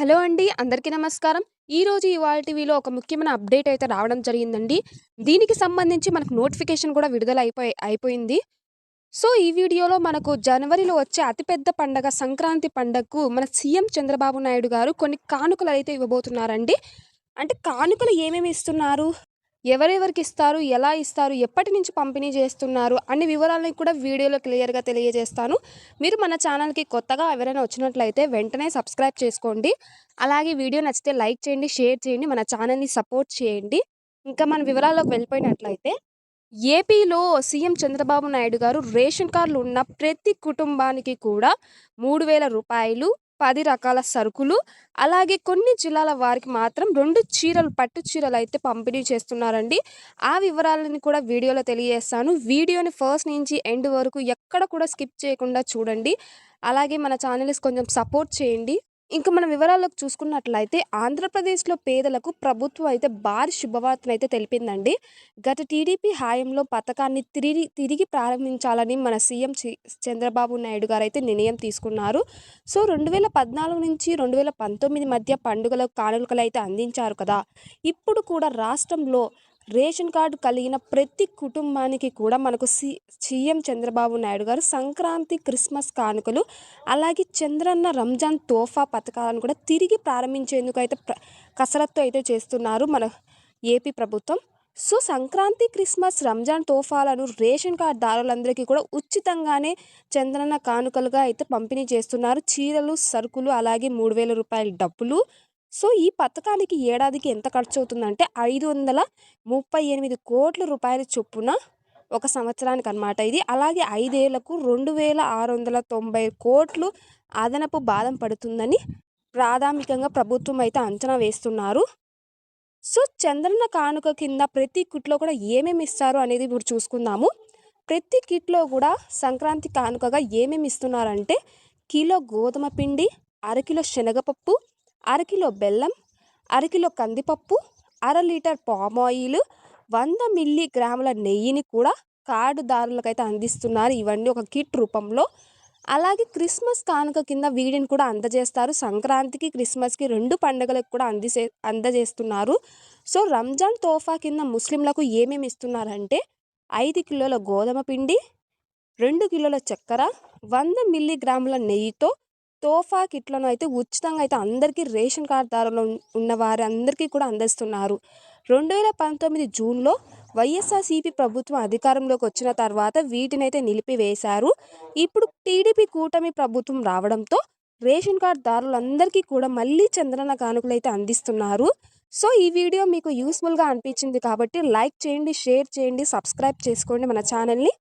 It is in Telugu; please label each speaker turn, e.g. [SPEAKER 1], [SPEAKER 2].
[SPEAKER 1] హలో అండి అందరికీ నమస్కారం. ఈరోజు ఇవాళ టీవీలో ఒక ముఖ్యమైన అప్డేట్ అయితే రావడం జరిగిందండి. దీనికి సంబంధించి మనకు నోటిఫికేషన్ కూడా విడుదల అయిపోయి అయిపోయింది. సో ఈ వీడియోలో మనకు జనవరిలో వచ్చే అతిపెద్ద పండగ సంక్రాంతి పండగకు మన సీఎం చంద్రబాబు నాయుడు గారు కొన్ని కానుకలు అయితే ఇవ్వబోతున్నారండి. అంటే కానుకలు ఏమేమి ఇస్తున్నారు? ఎవరెవరికి ఇస్తారు ఎలా ఇస్తారు ఎప్పటి నుంచి పంపిణీ చేస్తున్నారు అన్ని వివరాలను కూడా వీడియోలో క్లియర్గా తెలియజేస్తాను. మీరు మన ఛానల్కి కొత్తగా ఎవరైనా వచ్చినట్లయితే వెంటనే సబ్స్క్రైబ్ చేసుకోండి. అలాగే వీడియో నచ్చితే లైక్ చేయండి షేర్ చేయండి మన ఛానల్ని సపోర్ట్ చేయండి. ఇంకా మన వివరాల్లోకి వెళ్ళిపోయినట్లయితే ఏపీలో సీఎం చంద్రబాబు నాయుడు గారు రేషన్ కార్డులు ఉన్న ప్రతి కుటుంబానికి కూడా మూడు వేల రూపాయలు పది రకాల సరుకులు అలాగే కొన్ని జిల్లాల వారికి మాత్రం రెండు చీరలు పట్టు చీరలు అయితే పంపిణీ చేస్తున్నారండి. ఆ వివరాలను కూడా వీడియోలో తెలియజేస్తాను. వీడియోని ఫస్ట్ నుంచి ఎండ్ వరకు ఎక్కడ కూడా స్కిప్ చేయకుండా చూడండి. అలాగే మన ఛానల్స్ కొంచెం సపోర్ట్ చేయండి. ఇంకా మన వివరాల్లోకి చూసుకున్నట్లయితే ఆంధ్రప్రదేశ్లో పేదలకు ప్రభుత్వం అయితే భారీ శుభవార్తను అయితే తెలిపిందండి. గత టీడీపీ హాయంలో పథకాన్ని తిరిగి తిరిగి ప్రారంభించాలని మన సీఎం చి- చంద్రబాబు నాయుడు గారు అయితే నిర్ణయం తీసుకున్నారు. సో రెండు వేల పద్నాలుగు నుంచి రెండు వేల పంతొమ్మిది మధ్య పండుగలకు కానుకలు అయితే అందించారు కదా. ఇప్పుడు కూడా రాష్ట్రంలో రేషన్ కార్డు కలిగిన ప్రతి కుటుంబానికి కూడా మనకు సి సీఎం చంద్రబాబు నాయుడు గారు సంక్రాంతి క్రిస్మస్ కానుకలు అలాగే చంద్రన్న రంజాన్ తోఫా పథకాలను కూడా తిరిగి ప్రారంభించేందుకు అయితే ప్ర కసరత్తు అయితే చేస్తున్నారు మన ఏపీ ప్రభుత్వం. సో సంక్రాంతి క్రిస్మస్ రంజాన్ తోఫాలను రేషన్ కార్డ్ దారులందరికీ కూడా ఉచితంగానే చంద్రన్న కానుకలుగా అయితే పంపిణీ చేస్తున్నారు. చీరలు సరుకులు అలాగే మూడు వేల రూపాయల డబ్బులు సో ఈ పథకానికి ఏడాదికి ఎంత ఖర్చు అవుతుందంటే ఐదు వందల ముప్పై ఎనిమిది కోట్ల రూపాయల చొప్పున ఒక సంవత్సరానికి అన్నమాట ఇది. అలాగే ఐదేళ్ళకు రెండు వేల ఆరు వందల తొంభై కోట్లు అదనపు బాధం పడుతుందని ప్రాథమికంగా ప్రభుత్వం అయితే అంచనా వేస్తున్నారు. సో చంద్రన్న కానుక కింద ప్రతి కిట్లో కూడా ఏమేమి ఇస్తారు అనేది ఇప్పుడు చూసుకుందాము. ప్రతి కిట్లో కూడా సంక్రాంతి కానుకగా ఏమేమి ఇస్తున్నారంటే కిలో గోధుమ పిండి అరకిలో శనగపప్పు అరకిలో బెల్లం అరకిలో కందిపప్పు అర లీటర్ పామ్ ఆయిల్ వంద మిల్లీ గ్రాముల నెయ్యిని కూడా కార్డుదారులకైతే అందిస్తున్నారు. ఇవన్నీ ఒక కిట్ రూపంలో. అలాగే క్రిస్మస్ కానుక కింద వీడిని కూడా అందజేస్తారు. సంక్రాంతికి క్రిస్మస్కి రెండు పండుగలకు కూడా అందిసే అందజేస్తున్నారు. సో రంజాన్ తోఫా కింద ముస్లింలకు ఏమేమి ఇస్తున్నారంటే ఐదు కిలోల గోధుమ పిండి రెండు కిలోల చక్కెర వంద మిల్లీ గ్రాముల నెయ్యితో తోఫా కిట్లను అయితే ఉచితంగా అయితే అందరికీ రేషన్ కార్డుదారులు ఉన్న వారందరికీ కూడా అందిస్తున్నారు. రెండు వేల పంతొమ్మిది జూన్లో వైఎస్ఆర్సీపీ ప్రభుత్వం అధికారంలోకి వచ్చిన తర్వాత వీటిని అయితే నిలిపివేశారు. ఇప్పుడు టీడీపీ కూటమి ప్రభుత్వం రావడంతో రేషన్ కార్డు దారులందరికీ కూడా మళ్ళీ చంద్రన్న కానుకలు అయితే అందిస్తున్నారు. సో ఈ వీడియో మీకు యూస్ఫుల్గా అనిపించింది కాబట్టి లైక్ చేయండి షేర్ చేయండి సబ్స్క్రైబ్ చేసుకోండి మన ఛానల్ని.